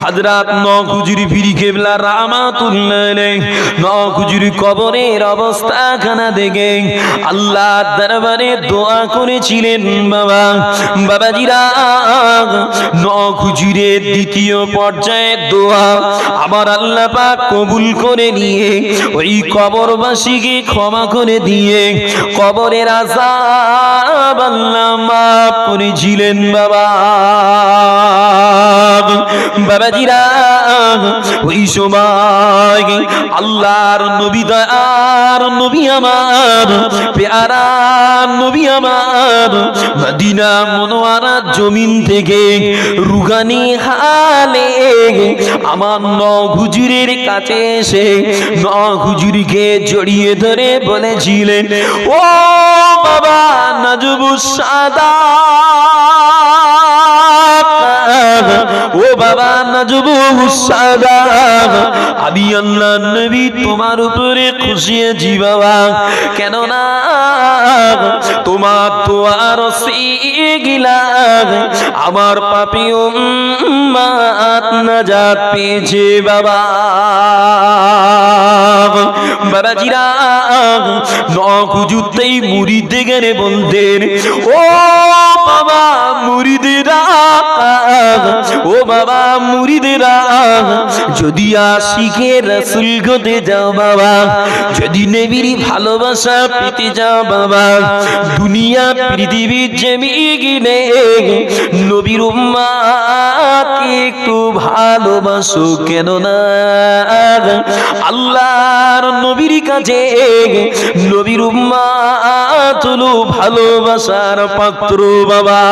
হাজরাত নখুজুরি ফিরি কেবলা রামাতুল্লাহ নখুজুরি কবরের অবস্থা খানা দেখে আল্লাহ দরবারে দোয়া করেছিলেন বাবা। বাবাজিরা ন নখুজুরের দ্বিতীয় পর্যায়ে দোয়া আবার আল্লাহ পাক কবুল করে নিয়ে ওই কবরবাসীকে ক্ষমা করে দিয়ে কবরের আজাব আল্লাহ মাফ করেছিলেন বাবা। বাবাজিরা ওই সময় আল্লাহর নবী দয়ার নবী আমার, পেয়ারা নবী আমার, মদিনা মনোয়ারা জমিন থেকে রুগানি হালে আমার ন হুজুরের কাছে এসে ন হুজুরিকে জড়িয়ে ধরে বলেছিলেন, ও বাবা নাজবু সাদা ও বাবা, নাজবু সাদা আমি আল্লাহ নবী তোমার উপরে খুশি আছি বাবা। কেন না তোমার তো আর গিলা, আমার পাপি নাজাত পেয়েছে বাবা। বাবাজিরা নকুজুতেই মুড়িতে গেলে বলতেন ও বাবা, মুড়িদেরা ও বাবা, মুড়িদেরা, যদি আশিকে রসুল গতে যাও বাবা, যদি নেবির ভালোবাসা পেতে যাও বাবা, দুনিয়া পৃথিবীর জমি গিনে নবীর উম্মাকে একটু ভালোবাসো কেন না আল্লাহর নবীর কাছে নবীর উম্মা তুলু ভালোবাসার পাত্র বাবা।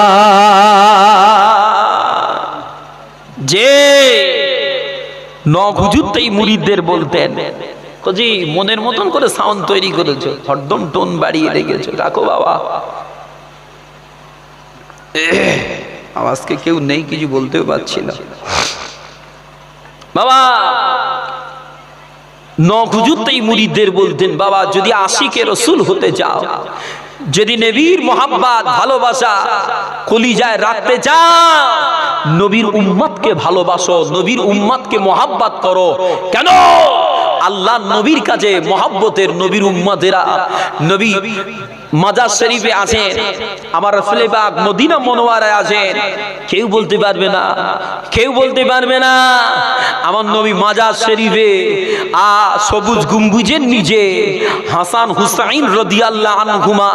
যে নখুজুতেই মুরিদদের বলতেন। জি মনের মতন করে সাউন্ড তৈরি করেছ, হরদম টোন বাড়িয়ে রেখেছো। রাখো বাবা। আওয়াজকে কেউ নেই, কিছু বলতেও পারছি না। বাবা নখুজুতেই মুরিদদের বলতেন, বাবা, যদি আশিকে রসুল হতে চাও, যদি নবীর মোহাব্বাত, ভালোবাসা কলিজায় রাখতে চাও নবীর উম্মতকে ভালোবাসো, নবীর উম্মতকে মোহাব্বাত করো। কেন? আল্লাহ নবীর কাজে মহাব্বতের নবীর উম্মতেরা, নবী মাজার শরীফে আছেন আমার রসুলে পাক মদিনা মনোয়ারায় আছেন কেউ বলতে পারবে না, কেউ বলতে পারবে না, আমার নবী মাজার শরীফে, আ, সবুজ গম্বুজের নিচে হাসান হুসাইন রদিয়াল্লাহ আনহুমা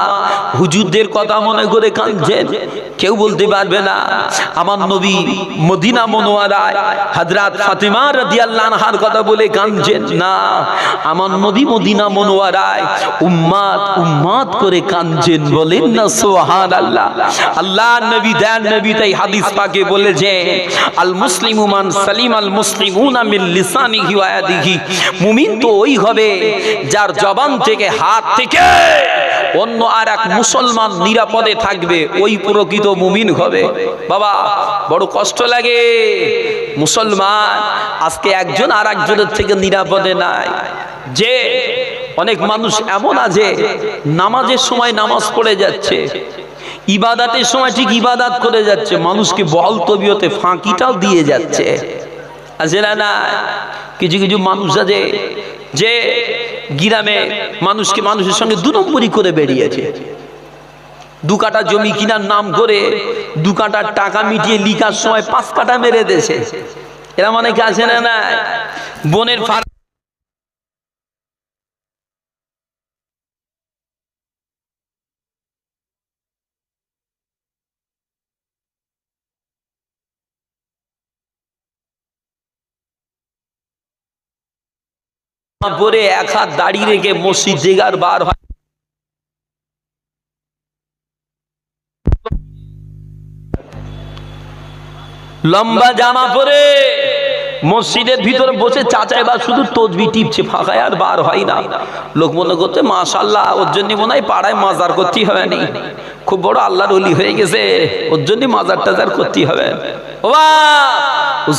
হুজুরদের কথা মনে করে কাঁদছেন। কেউ বলতে পারবে না, আমার নবী মদিনা মনোয়ারায় হযরত ফাতিমা রাদিয়াল্লাহু আনহার কথা বলে কাঁদছেন। না, আমার নবী মদিনা মনোয়ারায় উম্মাত উম্মাত করে কাঁদছেন বলেন না, সুবহানাল্লাহ। আল্লাহ আল্লাহ নবী দেন নবী, তাই হাদিস পাকে বলেছেন আল মুসলিমু মান সালিম আল মুসলিমুনা মিন লিসানিহি ওয়া ইয়াদিহি। মুমিন তো ওই হবে যার জবান থেকে, হাত থেকে অন্য আর এক মুসলমান নিরাপদে থাকবে, ওই প্রকৃত মুমিন হবে। বাবা, বড় কষ্ট লাগে। মুসলমান আজকে একজন আর একজনের থেকে নিরাপদে নাই। যে অনেক মানুষ এমন আছে নামাজের সময় নামাজ পড়ে যাচ্ছে। ইবাদাতের সময় ঠিক ইবাদাত করে যাচ্ছে মানুষকে বহল তবিয়তে ফাঁকিটাও দিয়ে যাচ্ছে। আছে না না কিছু কিছু মানুষ আছে যে গ্রামে মানুষকে মানুষের সঙ্গে দু নম্বরই করে বেরিয়েছে। দু কাটা জমি কিনার নাম করে দু কাটার টাকা মিটিয়ে লিখার সময় পাঁচ কাটা মেরে দেছে এরা মানে কি আছে না না বনের ফার পরে এক হাত দাড়ি রেখে মসজিদ জেগার বার হয়। লম্বা জামা পরে মসজিদের ভিতরে বসে চাচা এবার শুধু তজবি টিপছে ফাঁকায় আর বার হয় না। লোক মনে করছে মাশাল্লাহ ওর জন্য মনে হয় পাড়ায় মাজার করতেই হবে না খুব বড় আল্লাহর অলি হয়ে গেছে ওর জন্য মাজার টাজার করতেই হবে। ও বা,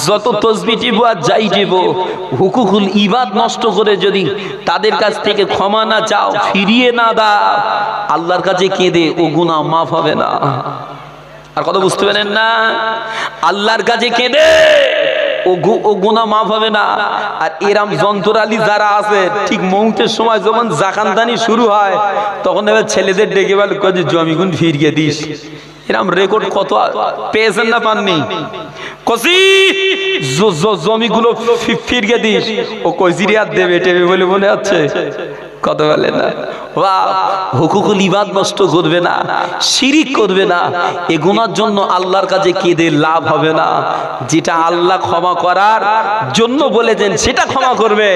যত তসবি টিপ আর যাই টিপ হুকুকুল ইবাদ নষ্ট করে যদি তাদের কাছ থেকে ক্ষমা না চাও, ফিরিয়ে না দাও, আল্লাহর কাছে কেঁদে ও গুনাহ মাফ হবে না। আর কথা বুঝতে পারেন না? আল্লাহর কাছে কেঁদে ও গুণা মাফ হবে না। আর এরাম যন্ত্রালি যারা আছে, ঠিক মৌতের সময় যখন জাকানদানি শুরু হয়, তখন এবার ছেলেদের ডেকে বলে জমিগুন ফিরিয়ে দিস। এরাম রেকর্ড কত পেয়েছেন না পাননি? কসি জমিগুলো ফি- ফিরিয়ে দিস। ও কজিরিয়ার দেবে, টেবে বলে মনে হচ্ছে। কত বলে না। বাহ হুকুকুল ইবাদ নষ্ট করবে না, শিরিক করবে না। এগুনার জন্য আল্লাহর কাছে কেঁদে লাভ হবে না। যেটা আল্লাহ ক্ষমা করার জন্য বলেছেন, সেটা ক্ষমা করবে।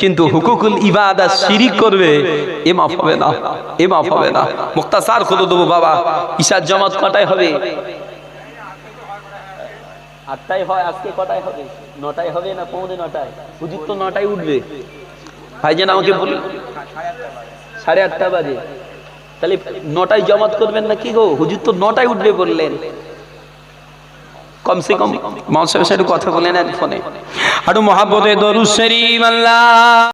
কিন্তু হুকুকুল ইবাদ আর শিরিক করবে, এ মাফ হবে না, এ মাফ হবে না। মুক্তাসার খুলে দেবো বাবা, ঈশার জামাত কটায় হবে? আটটায় হয়, আজকে কটায় হবে? নটায় হবে না, পৌনে নটায়? হুজুর তো নটায় উঠবে। ভাইজান আমাকে বলি সাড়ে আটটা বাজে। তাহলে নটায় জমাত করবেন না কি গো? হুজুর তো নটায় উঠবে বললেন। কমসে কম মাউস সাহেবের সাথে কথা বলেন ফোনে। আর মহাব্বতে দরুদ শরীফ আল্লাহ।